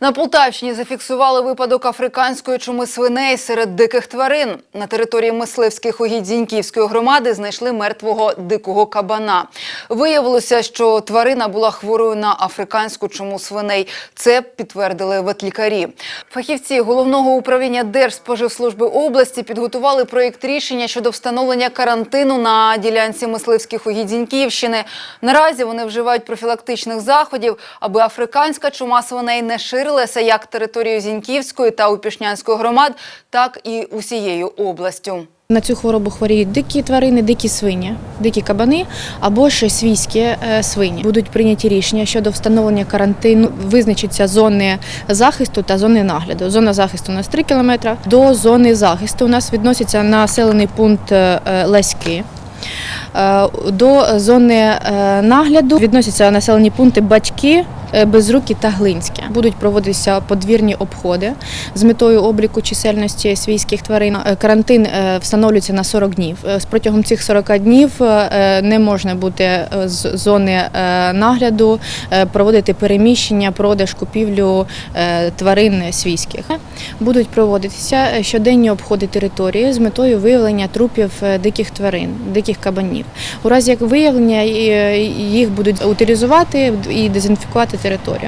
На Полтавщині зафіксували випадок африканської чуми свиней серед диких тварин. На території мисливських угідь Зіньківської громади знайшли мертвого дикого кабана. Виявилося, що тварина була хворою на африканську чуму свиней. Це підтвердили ветлікарі. Фахівці головного управління Держспоживслужби області підготували проєкт рішення щодо встановлення карантину на ділянці мисливських угідь Зіньківщини. Наразі вони вживають профілактичних заходів, аби африканська чума свиней не ширилася як територією Зіньківської та Упішнянської громад, так і усією областю. На цю хворобу хворіють дикі тварини, дикі свині, дикі кабани або ж свійські е, свині. Будуть прийняті рішення щодо встановлення карантину, визначаться зони захисту та зони нагляду. Зона захисту у нас 3 кілометри. До зони захисту у нас відноситься населений пункт е, Леськи. Е, До зони нагляду відносяться населені пункти Батьки, Безрукі та Глинське. Будуть проводитися подвірні обходи з метою обліку чисельності свійських тварин. Е, Карантин е, встановлюється на 40 днів. Е, Протягом цих 40 днів е, не можна бути е, з зони е, нагляду, е, проводити переміщення, продаж, купівлю е, тварин свійських. Будуть проводитися е, щоденні обходи території з метою виявлення трупів е, диких тварин, диких кабанів. У разі як виявлення е, їх будуть утилізувати і дезінфікувати територію.